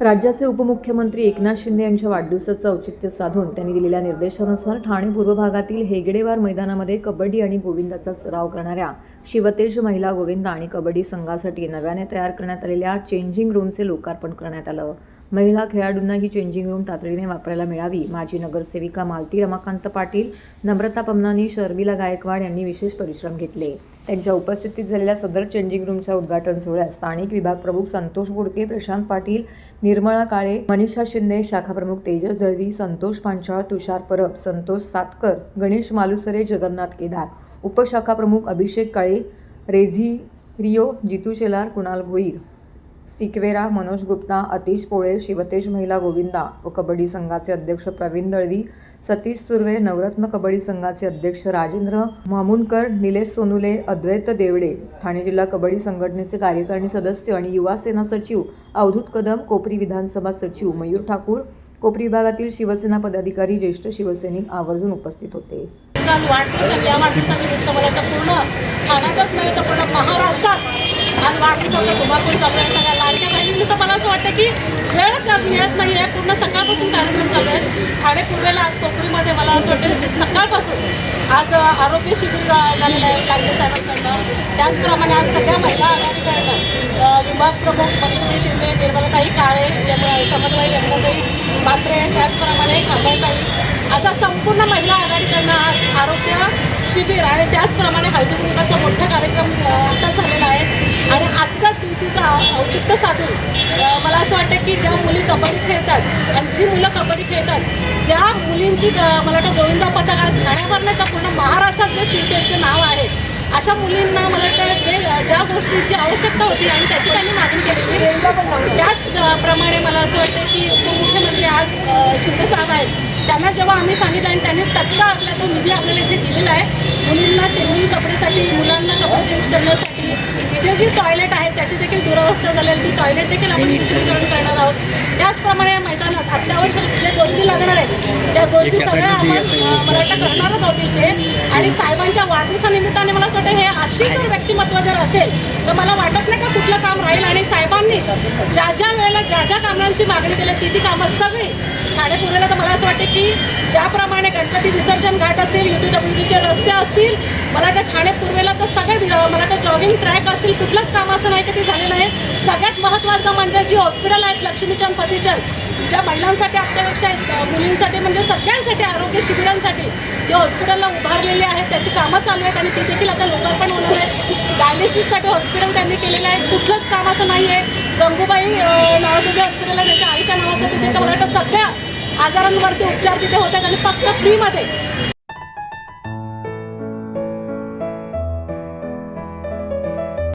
राज्याचे उपमुख्यमंत्री एकनाथ शिंदे यांच्या वाढदिवसाचं औचित्य साधून त्यांनी दिलेल्या निर्देशानुसार ठाणे पूर्व भागातील हेगडेवार मैदानामध्ये कबड्डी आणि गोविंदाचा सराव करणाऱ्या शिवतेज महिला गोविंदा आणि कबड्डी संघासाठी नव्याने तयार करण्यात आलेल्या चेंजिंग रूमचे लोकार्पण करण्यात आलं. महिला खेळाडूंना ही चेंजिंग रूम तातडीने वापरायला मिळावी. माजी नगरसेविका मालती रमाकांत पाटील नम्रता पमनानी शर्मिला गायकवाड यांनी विशेष परिश्रम घेतले. त्यांच्या उपस्थितीत झालेल्या सदर चेंजिंग रूमच्या उद्घाटन सोहळ्यात स्थानिक विभाग प्रमुख संतोष गुडके प्रशांत पाटील निर्मळा काळे मनीषा शिंदे शाखा प्रमुख तेजस दळवी संतोष पांचाळ तुषार परब संतोष सातकर गणेश मालुसरे जगन्नाथ केदार उपशाखा प्रमुख अभिषेक काळे रेझी रिओ जितू शेलार कुणाल भोईर सिकवेरा मनोज गुप्ता अतिश पोळे शिवतेश महिला गोविंदा व कबड्डी संघाचे अध्यक्ष प्रवीण दळवी सतीश सुर्वे नवरत्न कबड्डी संघाचे अध्यक्ष राजेंद्र मामुनकर निलेश सोनुले अद्वैत देवडे ठाणे जिल्हा कबड्डी संघटनेचे कार्यकारिणी सदस्य आणि युवा सेना सचिव अवधूत कदम कोपरी विधानसभा सचिव मयूर ठाकूर कोपरी विभागातील शिवसेना पदाधिकारी ज्येष्ठ शिवसैनिक आवर्जून उपस्थित होते. मला पूर्ण ठाण्यातच नाही तर पूर्ण महाराष्ट्रात आज होता धुमाकूळ चालू आहे सगळ्या लाडक्या बहिणींनी तर मला असं वाटतं की वेळच आज मिळत नाही आहे पूर्ण सकाळपासून कार्यक्रम चालू आहे. ठाणे पूर्वेला आज कोकणीमध्ये मला असं वाटतं सकाळपासून आज आरोग्य शिबिर झालेलं आहे लांडे साहेबांकडनं. त्याचप्रमाणे आज सगळ्या महिला आघाडीकडनं विभाग प्रमुख मनीषाताई शिंदे निर्मलाताई काळे समन्वय यमुनाताई मात्रे त्याचप्रमाणे खांबाताई अशा संपूर्ण महिला आघाडीकडनं आज आरोग्य शिबिर आणि त्याचप्रमाणे हळदी कुंकाचा मोठा कार्यक्रम अ, आता झालेला आहे आणि आजचा औचित्य साधून मला असं वाटतं की ज्या मुली कबड्डी खेळतात आणि जी मुलं कबड्डी खेळतात ज्या मुलींची मला वाटतं गोविंदा पथक आज नाही तर पूर्ण महाराष्ट्रात जे शिवतेचं नाव आहे अशा मुलींना मला वाटतं जे ज्या गोष्टींची आवश्यकता होती आणि त्याची त्यांनी मागणी केलेली त्याचप्रमाणे मला असं वाटतं की उपमुख्यमंत्री आज शिंदे साहेब आहेत. त्यांना जेव्हा आम्ही सांगितलं आणि त्यांनी तत्काळ आपला तो निधी आपल्याला इथे दिलेला आहे मुलींना चेंजिंग कपडेसाठी मुलांना कपडे चेंज करण्यासाठी इथे जी टॉयलेट आहेत देखील दुरावस्था झालेली ती टॉयलेट देखील आपण सुशोभीकरण करणार आहोत. त्याचप्रमाणे या मैदानात अत्यावश्यक जे गोष्टी लागणार आहेत त्या गोष्टी सगळ्या आपण मला वाटतं करणारच आहोत इथे. आणि साहेबांच्या वाढदिवसानिमित्ताने मला असं वाटतं हे अशी जर व्यक्तिमत्व जर असेल तर मला वाटत नाही का कुठलं काम राहील? आणि साहेबांनी ज्या ज्या वेळेला ज्या ज्या कामांची मागणी केली ती ती कामं सगळी ठाणे पुण्याला तर मला असं वाटतं की ज्याप्रमाणे गणपती विसर्जन घाट असतील युटी डब्ल्यूटीचे रस्ते असतील मला वाटतं ठाणे पूर्वेला तर सगळे मला वाटतं जॉगिंग ट्रॅक असतील कुठलंच काम असं नाही की ते झालेलं आहे सगळ्यात महत्त्वाचं म्हणजे जी हॉस्पिटल आहेत लक्ष्मीचंद पतीचंद ज्या महिलांसाठी अत्यापेक्षा आहेत मुलींसाठी म्हणजे सगळ्यांसाठी आरोग्य शिबिरांसाठी ते हॉस्पिटलला उभारलेले आहेत त्याची कामं चालू आहेत आणि ते देखील आता लोकार्पण होणार आहे. डायलिसिससाठी हॉस्पिटल त्यांनी केलेलं आहे. कुठलंच काम असं नाही आहे. गंगूबाई नावाचं जे हॉस्पिटल आहे त्याच्या आईच्या नावाचं तिथे तर मला वाटतं सगळ्या आजारांवरती उपचार तिथे होतात आणि फक्त फ्रीमध्ये